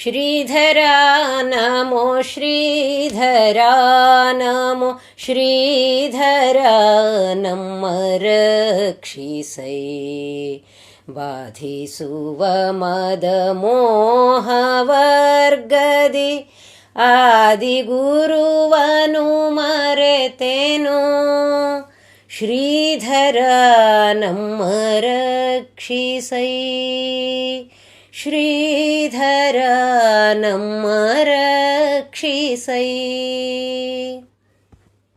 श्रीधरा नमो श्रीधरा नमो श्रीधरा रक्षिसै बाधिसुवमदमोहवर्गदि आदिगुरुवनुमरे ते नो श्रीधरानं ಶ್ರೀಧರ ನಮ್ಮ ರಕ್ಷಿಸೈ.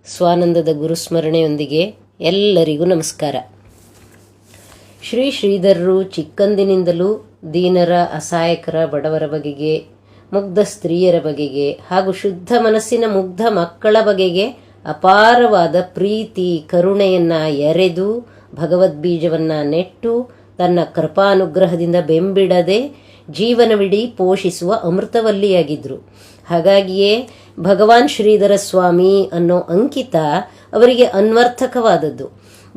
ಸ್ವಾನಂದದ ಗುರುಸ್ಮರಣೆಯೊಂದಿಗೆ ಎಲ್ಲರಿಗೂ ನಮಸ್ಕಾರ. ಶ್ರೀ ಶ್ರೀಧರರು ಚಿಕ್ಕಂದಿನಿಂದಲೂ ದೀನರ, ಅಸಹಾಯಕರ, ಬಡವರ ಬಗೆಗೆ, ಮುಗ್ಧ ಸ್ತ್ರೀಯರ ಬಗೆಗೆ ಹಾಗೂ ಶುದ್ಧ ಮನಸ್ಸಿನ ಮುಗ್ಧ ಮಕ್ಕಳ ಬಗೆಗೆ ಅಪಾರವಾದ ಪ್ರೀತಿ, ಕರುಣೆಯನ್ನ ಎರೆದು ಭಗವದ್ಬೀಜವನ್ನ ನೆಟ್ಟು ತನ್ನ ಕೃಪಾನುಗ್ರಹದಿಂದ ಬೆಂಬಿಡದೆ ಜೀವನವಿಡೀ ಪೋಷಿಸುವ ಅಮೃತವಲ್ಲಿಯಾಗಿದ್ರು. ಹಾಗಾಗಿಯೇ ಭಗವಾನ್ ಶ್ರೀಧರ ಸ್ವಾಮಿ ಅನ್ನೋ ಅಂಕಿತ ಅವರಿಗೆ ಅನ್ವರ್ಥಕವಾದದ್ದು.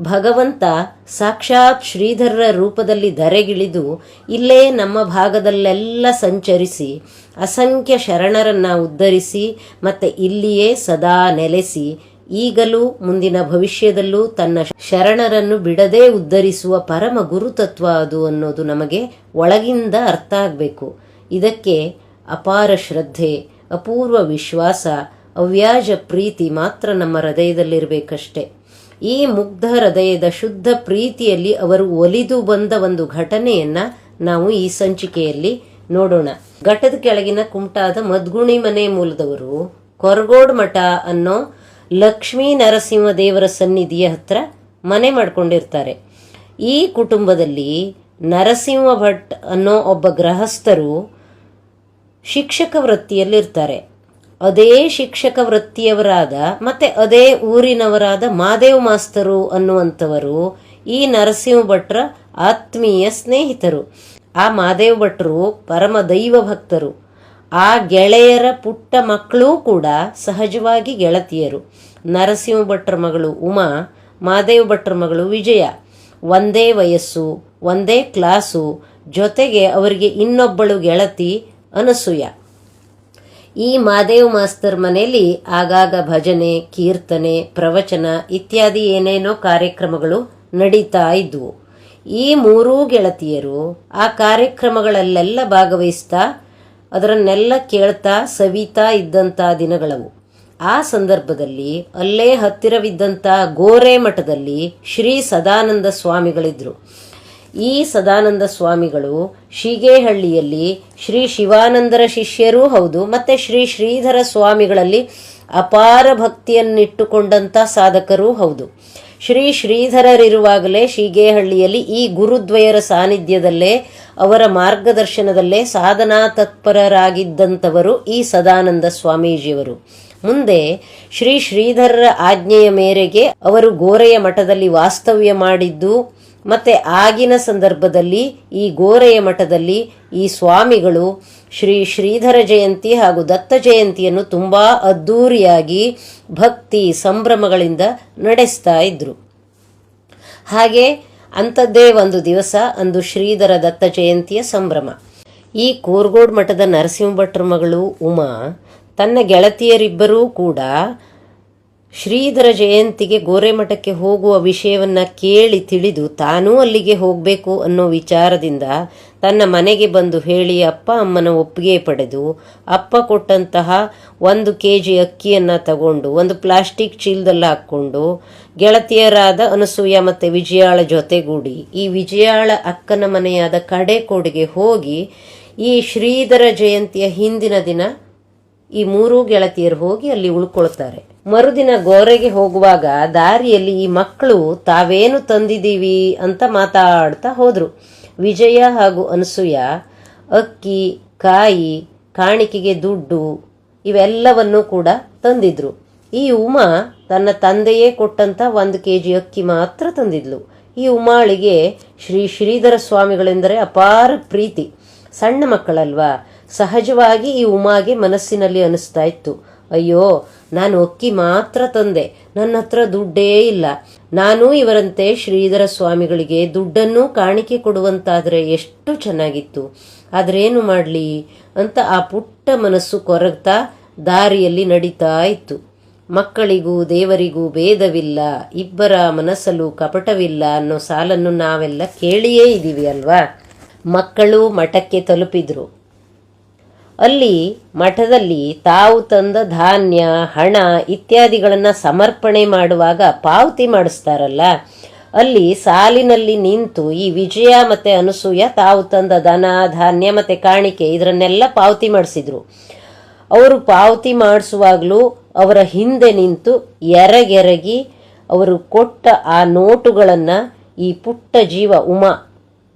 ಭಗವಂತ ಸಾಕ್ಷಾತ್ ಶ್ರೀಧರರ ರೂಪದಲ್ಲಿ ಧರೆಗಿಳಿದು ಇಲ್ಲೇ ನಮ್ಮ ಭಾಗದಲ್ಲೆಲ್ಲ ಸಂಚರಿಸಿ, ಅಸಂಖ್ಯ ಶರಣರನ್ನ ಉದ್ಧರಿಸಿ ಮತ್ತೆ ಇಲ್ಲಿಯೇ ಸದಾ ನೆಲೆಸಿ ಈಗಲೂ ಮುಂದಿನ ಭವಿಷ್ಯದಲ್ಲೂ ತನ್ನ ಶರಣರನ್ನು ಬಿಡದೇ ಉದ್ಧರಿಸುವ ಪರಮ ಗುರುತತ್ವ ಅದು ಅನ್ನೋದು ನಮಗೆ ಒಳಗಿಂದ ಅರ್ಥ ಆಗಬೇಕು. ಇದಕ್ಕೆ ಅಪಾರ ಶ್ರದ್ಧೆ, ಅಪೂರ್ವ ವಿಶ್ವಾಸ, ಅವ್ಯಾಜ ಪ್ರೀತಿ ಮಾತ್ರ ನಮ್ಮ ಹೃದಯದಲ್ಲಿರಬೇಕಷ್ಟೆ. ಈ ಮುಗ್ಧ ಹೃದಯದ ಶುದ್ಧ ಪ್ರೀತಿಯಲ್ಲಿ ಅವರು ಒಲಿದು ಬಂದ ಒಂದು ಘಟನೆಯನ್ನ ನಾವು ಈ ಸಂಚಿಕೆಯಲ್ಲಿ ನೋಡೋಣ. ಘಟದ ಕೆಳಗಿನ ಕುಮಟಾದ ಮದ್ಗುಣಿ ಮನೆ ಮೂಲದವರು ಕೊರಗೋಡ್ ಮಠ ಅನ್ನೋ ಲಕ್ಷ್ಮೀ ನರಸಿಂಹ ದೇವರ ಸನ್ನಿಧಿಯ ಹತ್ರ ಮನೆ ಮಾಡ್ಕೊಂಡಿರ್ತಾರೆ. ಈ ಕುಟುಂಬದಲ್ಲಿ ನರಸಿಂಹ ಭಟ್ ಅನ್ನೋ ಒಬ್ಬ ಗೃಹಸ್ಥರು ಶಿಕ್ಷಕ ವೃತ್ತಿಯಲ್ಲಿರ್ತಾರೆ. ಅದೇ ಶಿಕ್ಷಕ ವೃತ್ತಿಯವರಾದ ಮತ್ತೆ ಅದೇ ಊರಿನವರಾದ ಮಾದೇವ್ ಮಾಸ್ತರು ಅನ್ನುವಂಥವರು ಈ ನರಸಿಂಹ ಭಟ್ರ ಆತ್ಮೀಯ ಸ್ನೇಹಿತರು. ಆ ಮಾದೇವ ಭಟ್ರು ಪರಮ ದೈವ ಭಕ್ತರು. ಆ ಗೆಳೆಯರ ಪುಟ್ಟ ಮಕ್ಕಳೂ ಕೂಡ ಸಹಜವಾಗಿ ಗೆಳತಿಯರು. ನರಸಿಂಹ ಭಟ್ರ ಮಗಳು ಉಮಾ, ಮಾದೇವ ಭಟ್ರ ಮಗಳು ವಿಜಯ. ಒಂದೇ ವಯಸ್ಸು, ಒಂದೇ ಕ್ಲಾಸು, ಜೊತೆಗೆ ಅವರಿಗೆ ಇನ್ನೊಬ್ಬಳು ಗೆಳತಿ ಅನಸೂಯ. ಈ ಮಾದೇವ ಮಾಸ್ತರ್ ಮನೆಯಲ್ಲಿ ಆಗಾಗ ಭಜನೆ, ಕೀರ್ತನೆ, ಪ್ರವಚನ ಇತ್ಯಾದಿ ಏನೇನೋ ಕಾರ್ಯಕ್ರಮಗಳು ನಡೀತಾ ಇದ್ವು. ಈ ಮೂರೂ ಗೆಳತಿಯರು ಆ ಕಾರ್ಯಕ್ರಮಗಳಲ್ಲೆಲ್ಲ ಭಾಗವಹಿಸ್ತಾ ಅದರನ್ನೆಲ್ಲ ಕೇಳ್ತಾ ಸವಿತಾ ಇದ್ದಂಥ ದಿನಗಳವು. ಆ ಸಂದರ್ಭದಲ್ಲಿ ಅಲ್ಲೇ ಹತ್ತಿರವಿದ್ದಂಥ ಗೋರೆ ಮಠದಲ್ಲಿ ಶ್ರೀ ಸದಾನಂದ ಸ್ವಾಮಿಗಳಿದ್ರು. ಈ ಸದಾನಂದ ಸ್ವಾಮಿಗಳು ಶೀಗೇಹಳ್ಳಿಯಲ್ಲಿ ಶ್ರೀ ಶಿವಾನಂದರ ಶಿಷ್ಯರೂ ಹೌದು, ಮತ್ತೆ ಶ್ರೀ ಶ್ರೀಧರ ಸ್ವಾಮಿಗಳಲ್ಲಿ ಅಪಾರ ಭಕ್ತಿಯನ್ನಿಟ್ಟುಕೊಂಡಂಥ ಸಾಧಕರೂ ಹೌದು. ಶ್ರೀ ಶ್ರೀಧರರಿರುವಾಗಲೇ ಶೀಗೇಹಳ್ಳಿಯಲ್ಲಿ ಈ ಗುರುದ್ವಯರ ಸಾನ್ನಿಧ್ಯದಲ್ಲೇ, ಅವರ ಮಾರ್ಗದರ್ಶನದಲ್ಲೇ ಸಾಧನಾ ತತ್ಪರರಾಗಿದ್ದಂಥವರು ಈ ಸದಾನಂದ ಸ್ವಾಮೀಜಿಯವರು. ಮುಂದೆ ಶ್ರೀ ಶ್ರೀಧರರ ಆಜ್ಞೆಯ ಮೇರೆಗೆ ಅವರು ಗೋರೆಯ ಮಠದಲ್ಲಿ ವಾಸ್ತವ್ಯ ಮಾಡಿದ್ದು, ಮತ್ತೆ ಆಗಿನ ಸಂದರ್ಭದಲ್ಲಿ ಈ ಗೋರೆಯ ಮಠದಲ್ಲಿ ಈ ಸ್ವಾಮಿಗಳು ಶ್ರೀ ಶ್ರೀಧರ ಜಯಂತಿ ಹಾಗೂ ದತ್ತ ಜಯಂತಿಯನ್ನು ತುಂಬಾ ಅದ್ಧೂರಿಯಾಗಿ ಭಕ್ತಿ ಸಂಭ್ರಮಗಳಿಂದ ನಡೆಸ್ತಾ ಇದ್ರು. ಹಾಗೆ ಅಂಥದ್ದೇ ಒಂದು ದಿವಸ ಅಂದು ಶ್ರೀಧರ ದತ್ತ ಜಯಂತಿಯ ಸಂಭ್ರಮ. ಈ ಕೂರ್ಗೋಡ್ ಮಠದ ನರಸಿಂಹ ಭಟ್ರ ಮಗಳು ಉಮಾ ತನ್ನ ಗೆಳತಿಯರಿಬ್ಬರೂ ಕೂಡ ಶ್ರೀಧರ ಜಯಂತಿಗೆ ಗೋರೆಮಠಕ್ಕೆ ಹೋಗುವ ವಿಷಯವನ್ನು ಕೇಳಿ ತಿಳಿದು ತಾನೂ ಅಲ್ಲಿಗೆ ಹೋಗಬೇಕು ಅನ್ನೋ ವಿಚಾರದಿಂದ ತನ್ನ ಮನೆಗೆ ಬಂದು ಹೇಳಿ ಅಪ್ಪ ಅಮ್ಮನ ಒಪ್ಪಿಗೆ ಪಡೆದು, ಅಪ್ಪ ಕೊಟ್ಟಂತಹ ಒಂದು ಕೆ ಜಿ ಅಕ್ಕಿಯನ್ನು ತಗೊಂಡು, ಒಂದು ಪ್ಲಾಸ್ಟಿಕ್ ಚೀಲದಲ್ಲಿ ಹಾಕ್ಕೊಂಡು ಗೆಳತಿಯರಾದ ಅನಸೂಯ ಮತ್ತು ವಿಜಯಾಳ ಜೊತೆಗೂಡಿ ಈ ವಿಜಯಾಳ ಅಕ್ಕನ ಮನೆಯಾದ ಕಡೆಕೋಡಿಗೆ ಹೋಗಿ ಈ ಶ್ರೀಧರ ಜಯಂತಿಯ ಹಿಂದಿನ ದಿನ ಈ ಮೂರೂ ಗೆಳತಿಯರು ಹೋಗಿ ಅಲ್ಲಿ ಉಳ್ಕೊಳ್ತಾರೆ. ಮರುದಿನ ಗೋರೆಗೆ ಹೋಗುವಾಗ ದಾರಿಯಲ್ಲಿ ಈ ಮಕ್ಕಳು ತಾವೇನು ತಂದಿದ್ದೀವಿ ಅಂತ ಮಾತಾಡ್ತಾ ಹೋದ್ರು. ವಿಜಯ ಹಾಗೂ ಅನಸೂಯ, ಅಕ್ಕಿ, ಕಾಯಿ, ಕಾಣಿಕೆಗೆ ದುಡ್ಡು ಇವೆಲ್ಲವನ್ನು ಕೂಡ ತಂದಿದ್ರು. ಈ ಉಮಾ ತನ್ನ ತಂದೆಯೇ ಕೊಟ್ಟಂತ ಒಂದು ಕೆ ಜಿ ಅಕ್ಕಿ ಮಾತ್ರ ತಂದಿದ್ಲು. ಈ ಉಮಾಳಿಗೆ ಶ್ರೀ ಶ್ರೀಧರ ಸ್ವಾಮಿಗಳೆಂದರೆ ಅಪಾರ ಪ್ರೀತಿ. ಸಣ್ಣ ಮಕ್ಕಳಲ್ವಾ? ಸಹಜವಾಗಿ ಈ ಉಮಾಗೆ ಮನಸ್ಸಿನಲ್ಲಿ ಅನಿಸ್ತಾ ಇತ್ತು. ಅಯ್ಯೋ, ನಾನು ಅಕ್ಕಿ ಮಾತ್ರ ತಂದೆ. ನನ್ನ ಹತ್ರ ದುಡ್ಡೇ ಇಲ್ಲ. ನಾನು ಇವರಂತೆ ಶ್ರೀಧರ ಸ್ವಾಮಿಗಳಿಗೆ ದುಡ್ಡನ್ನು ಕಾಣಿಕೆ ಕೊಡುವಂತಾದ್ರೆ ಎಷ್ಟು ಚೆನ್ನಾಗಿತ್ತು. ಆದ್ರೇನು ಮಾಡಲಿ ಅಂತ ಆ ಪುಟ್ಟ ಮನಸ್ಸು ಕೊರಗ್ತಾ ದಾರಿಯಲ್ಲಿ ನಡೀತಾ ಇತ್ತು. ಮಕ್ಕಳಿಗೂ ದೇವರಿಗೂ ಭೇದವಿಲ್ಲ. ಇಬ್ಬರ ಮನಸ್ಸಲ್ಲೂ ಕಪಟವಿಲ್ಲ ಅನ್ನೋ ಸಾಲನ್ನು ನಾವೆಲ್ಲ ಕೇಳಿಯೇ ಇದ್ದೀವಿ ಅಲ್ವಾ? ಮಕ್ಕಳು ಮಠಕ್ಕೆ ತಲುಪಿದ್ರು. ಅಲ್ಲಿ ಮಠದಲ್ಲಿ ತಾವು ತಂದ ಧಾನ್ಯ, ಹಣ ಇತ್ಯಾದಿಗಳನ್ನು ಸಮರ್ಪಣೆ ಮಾಡುವಾಗ ಪಾವತಿ ಮಾಡಿಸ್ತಾರಲ್ಲ, ಅಲ್ಲಿ ಸಾಲಿನಲ್ಲಿ ನಿಂತು ಈ ವಿಜಯ ಮತ್ತೆ ಅನಸೂಯ ತಾವು ತಂದ ದನ, ಧಾನ್ಯ ಮತ್ತೆ ಕಾಣಿಕೆ ಇದರನ್ನೆಲ್ಲ ಪಾವತಿ ಮಾಡಿಸಿದ್ರು. ಅವರು ಪಾವತಿ ಮಾಡಿಸುವಾಗಲೂ ಅವರ ಹಿಂದೆ ನಿಂತು ಎರಗೆರಗಿ ಅವರು ಕೊಟ್ಟ ಆ ನೋಟುಗಳನ್ನು ಈ ಪುಟ್ಟ ಜೀವ ಉಮಾ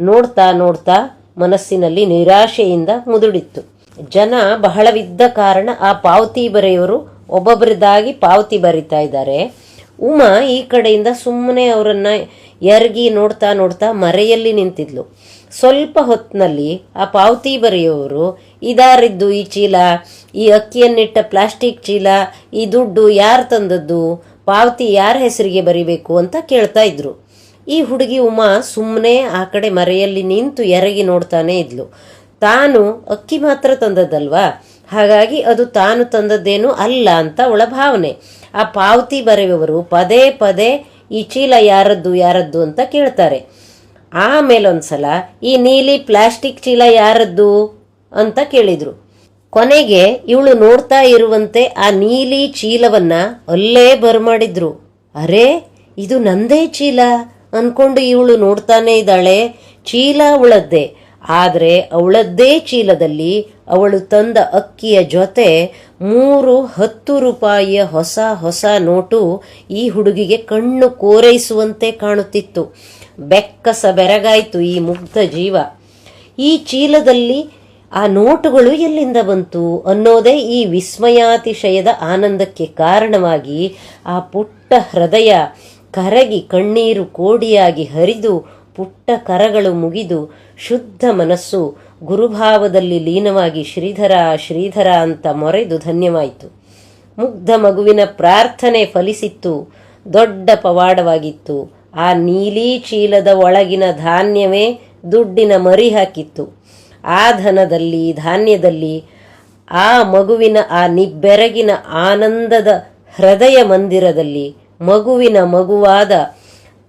ನೋಡ್ತಾ ನೋಡ್ತಾ ಮನಸ್ಸಿನಲ್ಲಿ ನಿರಾಶೆಯಿಂದ ಮುದುಡಿತ್ತು. ಜನ ಬಹಳವಿದ್ದ ಕಾರಣ ಆ ಪಾವತಿ ಬರೆಯವರು ಒಬ್ಬೊಬ್ಬರದಾಗಿ ಪಾವತಿ ಬರಿತಾ ಇದ್ದಾರೆ. ಉಮಾ ಈ ಕಡೆಯಿಂದ ಸುಮ್ಮನೆ ಅವರನ್ನ ಎರಗಿ ನೋಡ್ತಾ ನೋಡ್ತಾ ಮರೆಯಲ್ಲಿ ನಿಂತಿದ್ಲು. ಸ್ವಲ್ಪ ಹೊತ್ತಿನಲ್ಲಿ ಆ ಪಾವತಿ ಬರೆಯೋರು, ಇದಾರಿದ್ದು ಈ ಚೀಲ, ಈ ಅಕ್ಕಿಯನ್ನಿಟ್ಟ ಪ್ಲಾಸ್ಟಿಕ್ ಚೀಲ, ಈ ದುಡ್ಡು ಯಾರು ತಂದದ್ದು, ಪಾವತಿ ಯಾರ ಹೆಸರಿಗೆ ಬರಿಬೇಕು ಅಂತ ಕೇಳ್ತಾ ಇದ್ರು. ಈ ಹುಡುಗಿ ಉಮಾ ಸುಮ್ಮನೆ ಆ ಕಡೆ ಮರೆಯಲ್ಲಿ ನಿಂತು ಎರಗಿ ನೋಡ್ತಾನೆ ಇದ್ಲು. ತಾನು ಅಕ್ಕಿ ಮಾತ್ರ ತಂದದ್ದಲ್ವಾ? ಹಾಗಾಗಿ ಅದು ತಾನು ತಂದದ್ದೇನೂ ಅಲ್ಲ ಅಂತ ಅವಳ ಭಾವನೆ ಆ ಪಾವತಿ ಬರೆಯುವವರು ಪದೇ ಪದೇ ಈ ಚೀಲ ಯಾರದ್ದು ಯಾರದ್ದು ಅಂತ ಕೇಳ್ತಾರೆ. ಆಮೇಲೆ ಒಂದ್ಸಲ ಈ ನೀಲಿ ಪ್ಲಾಸ್ಟಿಕ್ ಚೀಲ ಯಾರದ್ದು ಅಂತ ಕೇಳಿದ್ರು. ಕೊನೆಗೆ ಇವಳು ನೋಡ್ತಾ ಇರುವಂತೆ ಆ ನೀಲಿ ಚೀಲವನ್ನ ಅಲ್ಲೇ ಬರಮಾಡಿದ್ರು ಅರೆ, ಇದು ನಂದೇ ಚೀಲ. ಅನ್ಕೊಂಡು ಇವಳು ನೋಡ್ತಾನೆ ಇದ್ದಾಳೆ. ಚೀಲ ಅವಳದ್ದೇ ಆದರೆ ಅವಳದ್ದೇ ಚೀಲದಲ್ಲಿ ಅವಳು ತಂದ ಅಕ್ಕಿಯ ಜೊತೆ ಮೂರು ಹತ್ತು ರೂಪಾಯಿಯ ಹೊಸ ಹೊಸ ನೋಟು ಈ ಹುಡುಗಿಗೆ ಕಣ್ಣು ಕೋರೈಸುವಂತೆ ಕಾಣುತ್ತಿತ್ತು. ಬೆಕ್ಕಸ ಬೆರಗಾಯಿತು ಈ ಮುಗ್ಧ ಜೀವ. ಈ ಚೀಲದಲ್ಲಿ ಆ ನೋಟುಗಳು ಎಲ್ಲಿಂದ ಬಂತು ಅನ್ನೋದೇ ಈ ವಿಸ್ಮಯಾತಿಶಯದ ಆನಂದಕ್ಕೆ ಕಾರಣವಾಗಿ ಆ ಪುಟ್ಟ ಹೃದಯ ಕರಗಿ ಕಣ್ಣೀರು ಕೋಡಿಯಾಗಿ ಹರಿದು ಪುಟ್ಟ ಕರಗಳು ಮುಗಿದು ಶುದ್ಧ ಮನಸ್ಸು ಗುರುಭಾವದಲ್ಲಿ ಲೀನವಾಗಿ ಶ್ರೀಧರ ಶ್ರೀಧರ ಅಂತ ಮೊರೆದು ಧನ್ಯವಾಯಿತು. ಮುಗ್ಧ ಮಗುವಿನ ಪ್ರಾರ್ಥನೆ ಫಲಿಸಿತ್ತು, ದೊಡ್ಡ ಪವಾಡವಾಗಿತ್ತು. ಆ ನೀಲಿ ಚೀಲದ ಒಳಗಿನ ಧಾನ್ಯವೇ ದುಡ್ಡಿನ ಮರಿ ಹಾಕಿತ್ತು ಆ ಧನದಲ್ಲಿ, ಧಾನ್ಯದಲ್ಲಿ ಆ ಮಗುವಿನ, ಆ ನಿಬ್ಬೆರಗಿನ ಆನಂದದ ಹೃದಯ ಮಂದಿರದಲ್ಲಿ ಮಗುವಿನ ಮಗುವಾದ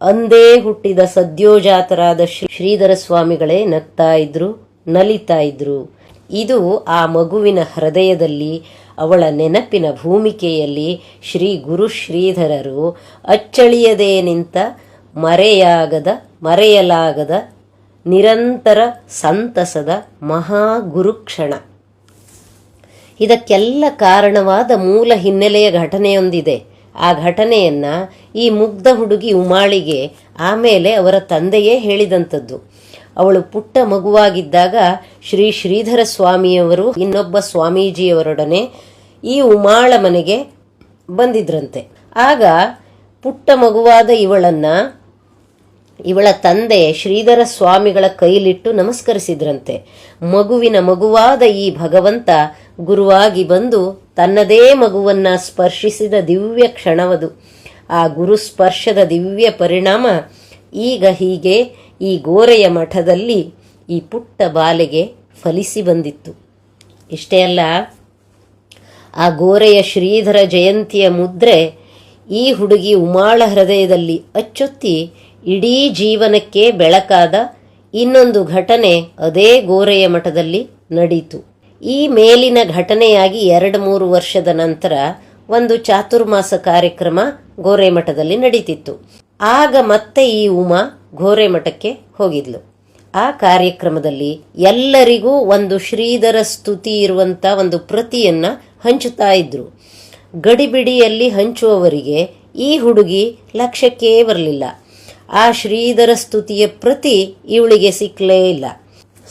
ಅಂದೇ ಹುಟ್ಟಿದ ಸದ್ಯೋಜಾತರಾದ ಶ್ರೀ ಶ್ರೀಧರ ಸ್ವಾಮಿಗಳೇ ನಗ್ತಾ ಇದ್ರು, ನಲಿತಾ ಇದ್ರು. ಇದು ಆ ಮಗುವಿನ ಹೃದಯದಲ್ಲಿ, ಅವಳ ನೆನಪಿನ ಭೂಮಿಕೆಯಲ್ಲಿ ಶ್ರೀ ಗುರು ಶ್ರೀಧರರು ಅಚ್ಚಳಿಯದೇ ನಿಂತ ಮರೆಯಾಗದ, ಮರೆಯಲಾಗದ ನಿರಂತರ ಸಂತಸದ ಮಹಾ ಗುರುಕ್ಷಣ. ಇದಕ್ಕೆಲ್ಲ ಕಾರಣವಾದ ಮೂಲ ಹಿನ್ನೆಲೆಯ ಘಟನೆಯೊಂದಿದೆ. ಆ ಘಟನೆಯನ್ನ ಈ ಮುಗ್ಧ ಹುಡುಗಿ ಉಮಾಳಿಗೆ, ಆಮೇಲೆ ಅವರ ತಂದೆಯೇ ಹೇಳಿದಂಥದ್ದು. ಅವಳು ಪುಟ್ಟ ಮಗುವಾಗಿದ್ದಾಗ ಶ್ರೀ ಶ್ರೀಧರ ಸ್ವಾಮಿಯವರು, ಇನ್ನೊಬ್ಬ ಸ್ವಾಮೀಜಿಯವರೊಡನೆ ಈ ಉಮಾಳ ಮನೆಗೆ ಬಂದಿದ್ರಂತೆ. ಆಗ ಪುಟ್ಟ ಮಗುವಾದ ಇವಳನ್ನ ಇವಳ ತಂದೆ ಶ್ರೀಧರ ಸ್ವಾಮಿಗಳ ಕೈಲಿಟ್ಟು ನಮಸ್ಕರಿಸಿದ್ರಂತೆ. ಮಗುವಿನ ಮಗುವಾದ ಈ ಭಗವಂತ ಗುರುವಾಗಿ ಬಂದು ತನ್ನದೇ ಮಗುವನ್ನ ಸ್ಪರ್ಶಿಸಿದ ದಿವ್ಯ ಕ್ಷಣವದು. ಆ ಗುರು ಸ್ಪರ್ಶದ ದಿವ್ಯ ಪರಿಣಾಮ ಈಗ ಹೀಗೆ ಈ ಗೋರೆಯ ಮಠದಲ್ಲಿ ಈ ಪುಟ್ಟ ಬಾಲೆಗೆ ಫಲಿಸಿ ಬಂದಿತ್ತು. ಇಷ್ಟೇ ಅಲ್ಲ, ಆ ಗೋರೆಯ ಶ್ರೀಧರ ಜಯಂತಿಯ ಮುದ್ರೆ ಈ ಹುಡುಗಿ ಉಮಾಳ ಹೃದಯದಲ್ಲಿ ಅಚ್ಚೊತ್ತಿ ಇಡೀ ಜೀವನಕ್ಕೆ ಬೆಳಕಾದ ಇನ್ನೊಂದು ಘಟನೆ ಅದೇ ಗೋರೆಯ ಮಠದಲ್ಲಿ ನಡೀತು. ಈ ಮೇಲಿನ ಘಟನೆಯಾಗಿ ಎರಡು ಮೂರು ವರ್ಷದ ನಂತರ ಒಂದು ಚಾತುರ್ಮಾಸ ಕಾರ್ಯಕ್ರಮ ಗೋರೆಮಠದಲ್ಲಿ ನಡೀತಿತ್ತು. ಆಗ ಮತ್ತೆ ಈ ಉಮಾ ಗೋರೆಮಠಕ್ಕೆ ಹೋಗಿದ್ಲು. ಆ ಕಾರ್ಯಕ್ರಮದಲ್ಲಿ ಎಲ್ಲರಿಗೂ ಒಂದು ಶ್ರೀಧರ ಸ್ತುತಿ ಇರುವಂತ ಒಂದು ಪ್ರತಿಯನ್ನ ಹಂಚುತ್ತಾ ಇದ್ರು. ಗಡಿಬಿಡಿಯಲ್ಲಿ ಹಂಚುವವರಿಗೆ ಈ ಹುಡುಗಿ ಲಕ್ಷ್ಯಕ್ಕೇ ಬರಲಿಲ್ಲ. ಆ ಶ್ರೀಧರ ಸ್ತುತಿಯ ಪ್ರತಿ ಇವಳಿಗೆ ಸಿಕ್ಕಲೇ ಇಲ್ಲ.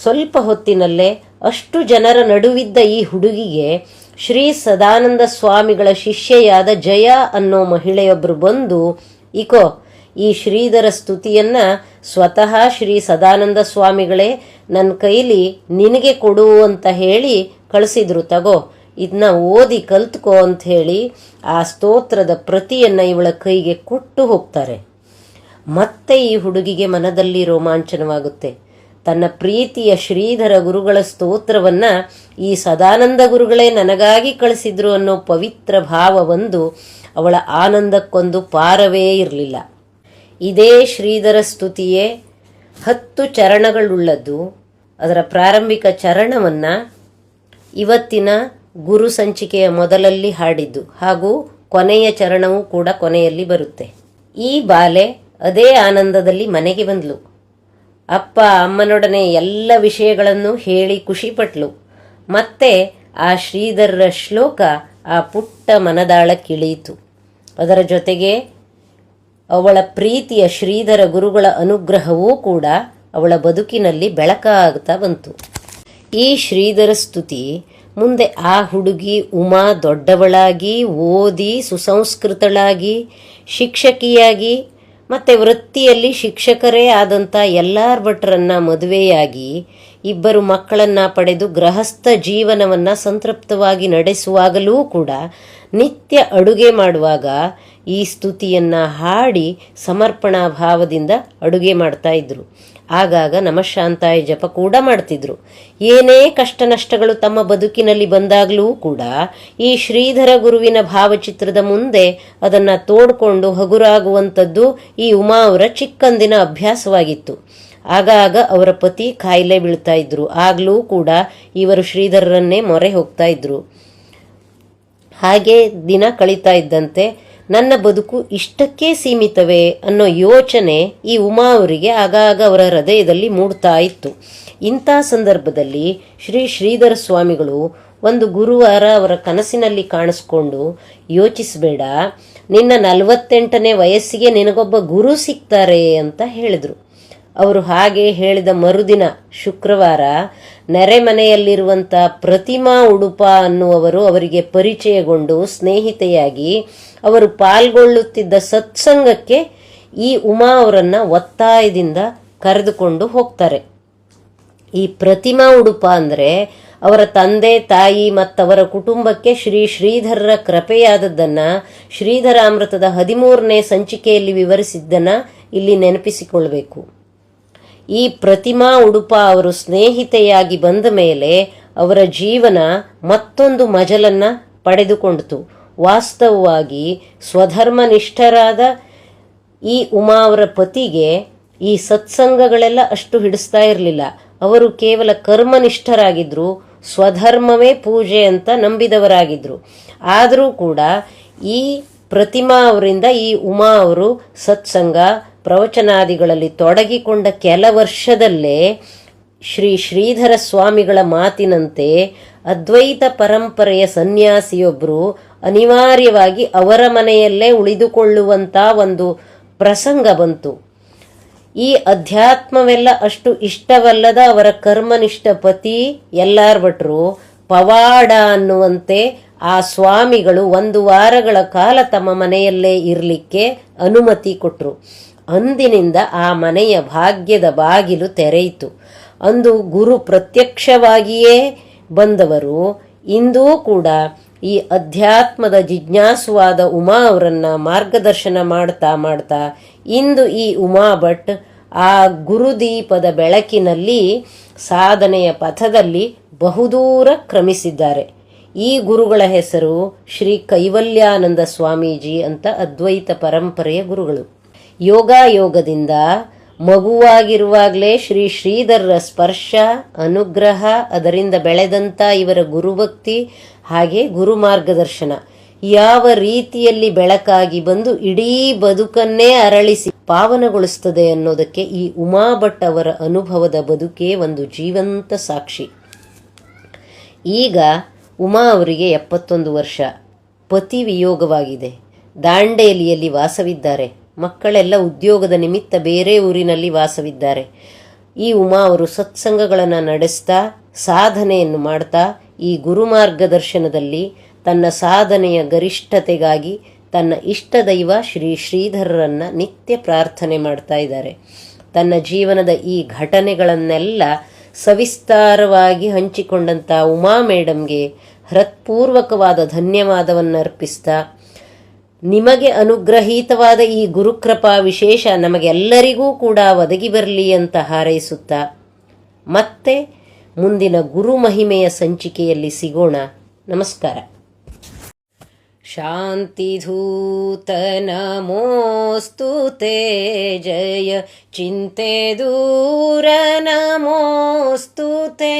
ಸ್ವಲ್ಪ ಹೊತ್ತಿನಲ್ಲೇ ಅಷ್ಟು ಜನರ ನಡುವಿದ್ದ ಈ ಹುಡುಗಿಗೆ ಶ್ರೀ ಸದಾನಂದ ಸ್ವಾಮಿಗಳ ಶಿಷ್ಯೆಯಾದ ಜಯ ಅನ್ನೋ ಮಹಿಳೆಯೊಬ್ಬರು ಬಂದು, ಇಕೋ, ಈ ಶ್ರೀಧರ ಸ್ತುತಿಯನ್ನ ಸ್ವತಃ ಶ್ರೀ ಸದಾನಂದ ಸ್ವಾಮಿಗಳೇ ನನ್ನ ಕೈಲಿ ನಿನಗೆ ಕೊಡು ಅಂತ ಹೇಳಿ ಕಳಿಸಿದ್ರು. ತಗೋ ಇದನ್ನ ಓದಿ ಕಲ್ತ್ಕೋ ಅಂತ ಹೇಳಿ ಆ ಸ್ತೋತ್ರದ ಪ್ರತಿಯನ್ನ ಇವಳ ಕೈಗೆ ಕೊಟ್ಟು ಹೋಗ್ತಾರೆ. ಮತ್ತೆ ಈ ಹುಡುಗಿಗೆ ಮನದಲ್ಲಿ ರೋಮಾಂಚನವಾಗುತ್ತೆ. ತನ್ನ ಪ್ರೀತಿಯ ಶ್ರೀಧರ ಗುರುಗಳ ಸ್ತೋತ್ರವನ್ನ ಈ ಸದಾನಂದ ಗುರುಗಳೇ ನನಗಾಗಿ ಕಳಿಸಿದ್ರು ಅನ್ನೋ ಪವಿತ್ರ ಭಾವವೊಂದು ಅವಳ ಆನಂದಕ್ಕೊಂದು ಪಾರವೇ ಇರಲಿಲ್ಲ. ಇದೇ ಶ್ರೀಧರ ಸ್ತುತಿಯೇ ಹತ್ತು ಚರಣಗಳುಳ್ಳದ್ದು. ಅದರ ಪ್ರಾರಂಭಿಕ ಚರಣವನ್ನ ಇವತ್ತಿನ ಗುರು ಸಂಚಿಕೆಯ ಮೊದಲಲ್ಲಿ ಹಾಡಿದ್ದು. ಹಾಗೂ ಕೊನೆಯ ಚರಣವೂ ಕೂಡ ಕೊನೆಯಲ್ಲಿ ಬರುತ್ತೆ. ಈ ಬಾಲೆ ಅದೇ ಆನಂದದಲ್ಲಿ ಮನೆಗೆ ಬಂದ್ಲು. ಅಪ್ಪ ಅಮ್ಮನೊಡನೆ ಎಲ್ಲ ವಿಷಯಗಳನ್ನು ಹೇಳಿ ಖುಷಿಪಟ್ಲು. ಮತ್ತೆ ಆ ಶ್ರೀಧರರ ಶ್ಲೋಕ ಆ ಪುಟ್ಟ ಮನದಾಳಕ್ಕಿಳಿಯಿತು ಅದರ ಜೊತೆಗೆ ಅವಳ ಪ್ರೀತಿಯ ಶ್ರೀಧರ ಗುರುಗಳ ಅನುಗ್ರಹವೂ ಕೂಡ ಅವಳ ಬದುಕಿನಲ್ಲಿ ಬೆಳಕಾಗ್ತಾ ಬಂತು. ಈ ಶ್ರೀಧರ ಸ್ತುತಿ ಮುಂದೆ ಆ ಹುಡುಗಿ ಉಮಾ ದೊಡ್ಡವಳಾಗಿ ಓದಿ ಸುಸಂಸ್ಕೃತಳಾಗಿ ಶಿಕ್ಷಕಿಯಾಗಿ ಮತ್ತೆ ವೃತ್ತಿಯಲ್ಲಿ ಶಿಕ್ಷಕರೇ ಆದಂಥ ಎಲ್ಲಾರ್ ಭಟ್ರನ್ನ ಮದುವೆಯಾಗಿ ಇಬ್ಬರು ಮಕ್ಕಳನ್ನ ಪಡೆದು ಗೃಹಸ್ಥ ಜೀವನವನ್ನ ಸಂತೃಪ್ತವಾಗಿ ನಡೆಸುವಾಗಲೂ ಕೂಡ ನಿತ್ಯ ಅಡುಗೆ ಮಾಡುವಾಗ ಈ ಸ್ತುತಿಯನ್ನ ಹಾಡಿ ಸಮರ್ಪಣಾ ಭಾವದಿಂದ ಅಡುಗೆ ಮಾಡ್ತಾ ಇದ್ರು. ಆಗಾಗ ನಮಶಾಂತಾಯ ಜಪ ಕೂಡ ಮಾಡ್ತಿದ್ರು. ಏನೇ ಕಷ್ಟ ನಷ್ಟಗಳು ತಮ್ಮ ಬದುಕಿನಲ್ಲಿ ಬಂದಾಗಲೂ ಕೂಡ ಈ ಶ್ರೀಧರ ಗುರುವಿನ ಭಾವಚಿತ್ರದ ಮುಂದೆ ಅದನ್ನು ತೋಡ್ಕೊಂಡು ಹಗುರಾಗುವಂಥದ್ದು ಈ ಉಮಾ ಅವರ ಚಿಕ್ಕಂದಿನ ಅಭ್ಯಾಸವಾಗಿತ್ತು. ಆಗಾಗ ಅವರ ಪತಿ ಕಾಯಿಲೆ ಬೀಳ್ತಾ ಇದ್ರು. ಆಗಲೂ ಕೂಡ ಇವರು ಶ್ರೀಧರರನ್ನೇ ಮೊರೆ ಹೋಗ್ತಾ ಇದ್ರು. ಹಾಗೆ ದಿನ ಕಳೀತಾ ಇದ್ದಂತೆ ನನ್ನ ಬದುಕು ಇಷ್ಟಕ್ಕೇ ಸೀಮಿತವೇ ಅನ್ನೋ ಯೋಚನೆ ಈ ಉಮಾ ಅವರಿಗೆ ಆಗಾಗ ಅವರ ಹೃದಯದಲ್ಲಿ ಮೂಡ್ತಾ ಇತ್ತು. ಇಂಥ ಸಂದರ್ಭದಲ್ಲಿ ಶ್ರೀ ಶ್ರೀಧರ ಸ್ವಾಮಿಗಳು ಒಂದು ಗುರುವಾರ ಅವರ ಕನಸಿನಲ್ಲಿ ಕಾಣಿಸ್ಕೊಂಡು, ಯೋಚಿಸಬೇಡ, ನಿನ್ನ ನಲವತ್ತೆಂಟನೇ ವಯಸ್ಸಿಗೆ ನಿನಗೊಬ್ಬ ಗುರು ಸಿಗ್ತಾರೆ ಅಂತ ಹೇಳಿದರು. ಅವರು ಹಾಗೆ ಹೇಳಿದ ಮರುದಿನ ಶುಕ್ರವಾರ ನೆರೆಮನೆಯಲ್ಲಿರುವಂಥ ಪ್ರತಿಮಾ ಉಡುಪ ಅನ್ನುವರು ಅವರಿಗೆ ಪರಿಚಯಗೊಂಡು ಸ್ನೇಹಿತೆಯಾಗಿ ಅವರು ಪಾಲ್ಗೊಳ್ಳುತ್ತಿದ್ದ ಸತ್ಸಂಗಕ್ಕೆ ಈ ಉಮಾ ಅವರನ್ನು ಒತ್ತಾಯದಿಂದ ಕರೆದುಕೊಂಡು ಹೋಗ್ತಾರೆ. ಈ ಪ್ರತಿಮಾ ಉಡುಪ ಅಂದರೆ ಅವರ ತಂದೆ, ತಾಯಿ ಮತ್ತವರ ಕುಟುಂಬಕ್ಕೆ ಶ್ರೀ ಶ್ರೀಧರರ ಕೃಪೆಯಾದದ್ದನ್ನ, ಶ್ರೀಧರಾಮೃತದ ಹದಿಮೂರನೇ ಸಂಚಿಕೆಯಲ್ಲಿ ವಿವರಿಸಿದ್ದನ್ನ ಇಲ್ಲಿ ನೆನಪಿಸಿಕೊಳ್ಬೇಕು. ಈ ಪ್ರತಿಮಾ ಉಡುಪ ಅವರು ಸ್ನೇಹಿತೆಯಾಗಿ ಬಂದ ಮೇಲೆ ಅವರ ಜೀವನ ಮತ್ತೊಂದು ಮಜಲನ್ನ ಪಡೆದುಕೊಂಡಿತು. ವಾಸ್ತವವಾಗಿ ಸ್ವಧರ್ಮನಿಷ್ಠರಾದ ಈ ಉಮಾ ಅವರ ಪತಿಗೆ ಈ ಸತ್ಸಂಗಗಳೆಲ್ಲ ಅಷ್ಟು ಹಿಡಿಸ್ತಾ ಇರಲಿಲ್ಲ. ಅವರು ಕೇವಲ ಕರ್ಮನಿಷ್ಠರಾಗಿದ್ದರು ಸ್ವಧರ್ಮವೇ ಪೂಜೆ ಅಂತ ನಂಬಿದವರಾಗಿದ್ರು. ಆದರೂ ಕೂಡ ಈ ಪ್ರತಿಮಾ ಅವರಿಂದ ಈ ಉಮಾ ಅವರು ಸತ್ಸಂಗ ಪ್ರವಚನಾದಿಗಳಲ್ಲಿ ತೊಡಗಿಕೊಂಡ ಕೆಲ ವರ್ಷದಲ್ಲೇ ಶ್ರೀ ಶ್ರೀಧರ ಸ್ವಾಮಿಗಳ ಮಾತಿನಂತೆ ಅದ್ವೈತ ಪರಂಪರೆಯ ಸನ್ಯಾಸಿಯೊಬ್ಬರು ಅನಿವಾರ್ಯವಾಗಿ ಅವರ ಮನೆಯಲ್ಲೇ ಉಳಿದುಕೊಳ್ಳುವಂತ ಒಂದು ಪ್ರಸಂಗ ಬಂತು. ಈ ಅಧ್ಯಾತ್ಮವೆಲ್ಲ ಅಷ್ಟು ಇಷ್ಟವಲ್ಲದ ಅವರ ಕರ್ಮನಿಷ್ಠ ಪತಿ ಎಲ್ಲಾರ್ ಭಟ್ರು ಪವಾಡ ಅನ್ನುವಂತೆ ಆ ಸ್ವಾಮಿಗಳು ಒಂದು ವಾರಗಳ ಕಾಲ ತಮ್ಮ ಮನೆಯಲ್ಲೇ ಇರಲಿಕ್ಕೆ ಅನುಮತಿ ಕೊಟ್ಟರು ಅಂದಿನಿಂದ ಆ ಮನೆಯ ಭಾಗ್ಯದ ಬಾಗಿಲು ತೆರೆಯಿತು. ಅಂದು ಗುರು ಪ್ರತ್ಯಕ್ಷವಾಗಿಯೇ ಬಂದವರು. ಇಂದೂ ಕೂಡ ಈ ಅಧ್ಯಾತ್ಮದ ಜಿಜ್ಞಾಸುವಾದ ಉಮಾ ಅವರನ್ನ ಮಾರ್ಗದರ್ಶನ ಮಾಡ್ತಾ ಮಾಡ್ತಾ ಇಂದು ಈ ಉಮಾ ಭಟ್ ಆ ಗುರುದೀಪದ ಬೆಳಕಿನಲ್ಲಿ ಸಾಧನೆಯ ಪಥದಲ್ಲಿ ಬಹುದೂರ ಕ್ರಮಿಸಿದ್ದಾರೆ. ಈ ಗುರುಗಳ ಹೆಸರು ಶ್ರೀ ಕೈವಲ್ಯಾನಂದ ಸ್ವಾಮೀಜಿ ಅಂತ ಅದ್ವೈತ ಪರಂಪರೆಯ ಗುರುಗಳು. ಯೋಗಾಯೋಗದಿಂದ ಮಗುವಾಗಿರುವಾಗಲೇ ಶ್ರೀ ಶ್ರೀಧರರ ಸ್ಪರ್ಶ, ಅನುಗ್ರಹ, ಅದರಿಂದ ಬೆಳೆದಂಥ ಇವರ ಗುರುಭಕ್ತಿ ಹಾಗೆ ಗುರು ಮಾರ್ಗದರ್ಶನ ಯಾವ ರೀತಿಯಲ್ಲಿ ಬೆಳಕಾಗಿ ಬಂದು ಇಡೀ ಬದುಕನ್ನೇ ಅರಳಿಸಿ ಪಾವನಗೊಳಿಸ್ತದೆ ಅನ್ನೋದಕ್ಕೆ ಈ ಉಮಾ ಭಟ್ ಅವರ ಅನುಭವದ ಬದುಕೇ ಒಂದು ಜೀವಂತ ಸಾಕ್ಷಿ. ಈಗ ಉಮಾ ಅವರಿಗೆ ಎಪ್ಪತ್ತೊಂದು ವರ್ಷ, ಪತಿ ವಿಯೋಗವಾಗಿದೆ. ದಾಂಡೇಲಿಯಲ್ಲಿ ವಾಸವಿದ್ದಾರೆ. ಮಕ್ಕಳೆಲ್ಲ ಉದ್ಯೋಗದ ನಿಮಿತ್ತ ಬೇರೆ ಊರಿನಲ್ಲಿ ವಾಸವಿದ್ದಾರೆ. ಈ ಉಮಾ ಅವರು ಸತ್ಸಂಗಗಳನ್ನು ನಡೆಸ್ತಾ, ಸಾಧನೆಯನ್ನು ಮಾಡ್ತಾ, ಈ ಗುರು ಮಾರ್ಗದರ್ಶನದಲ್ಲಿ ತನ್ನ ಸಾಧನೆಯ ಗರಿಷ್ಠತೆಗಾಗಿ ತನ್ನ ಇಷ್ಟ ದೈವ ಶ್ರೀ ಶ್ರೀಧರರನ್ನು ನಿತ್ಯ ಪ್ರಾರ್ಥನೆ ಮಾಡ್ತಾ ಇದ್ದಾರೆ. ತನ್ನ ಜೀವನದ ಈ ಘಟನೆಗಳನ್ನೆಲ್ಲ ಸವಿಸ್ತಾರವಾಗಿ ಹಂಚಿಕೊಂಡಂಥ ಉಮಾ ಮೇಡಮ್ಗೆ ಹೃತ್ಪೂರ್ವಕವಾದ ಧನ್ಯವಾದವನ್ನು ಅರ್ಪಿಸ್ತಾ ನಿಮಗೆ ಅನುಗ್ರಹೀತವಾದ ಈ ಗುರುಕೃಪಾ ವಿಶೇಷ ನಮಗೆಲ್ಲರಿಗೂ ಕೂಡ ಒದಗಿ ಬರಲಿ ಅಂತ ಹಾರೈಸುತ್ತಾ ಮತ್ತೆ ಮುಂದಿನ ಗುರು ಮಹಿಮೆಯ ಸಂಚಿಕೆಯಲ್ಲಿ ಸಿಗೋಣ ನಮಸ್ಕಾರ शान्तिधूत नमोऽस्तु ते जय चिन्ते दूर नमोऽस्तु ते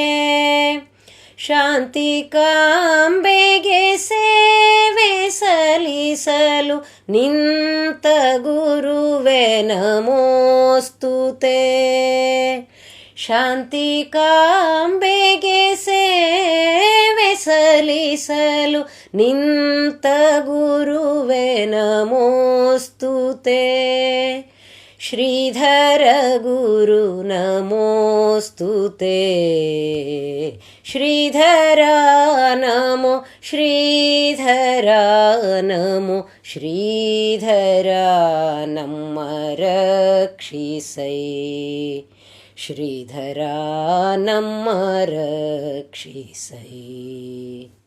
ಶಾಂತಿಕಾಂಬೆಗೆ ಸೇವೆ ಸಲ್ಲಿಸಲು ನಿಂತ ಗುರುವೆ ನಮೋಸ್ತುತೆ. ಶಾಂತಿಕಾಂಬೆಗೆ ಸೇವೆ ಸಲ್ಲಿಸಲು ನಿಂತ ಗುರುವೆ ನಮೋಸ್ತುತೆ. श्रीधरगुरु नमोऽस्तु ते। श्रीधरा नमो श्रीधरा नमो श्रीधरा नम रक्षिसै। श्रीधरा नम रक्षिसै।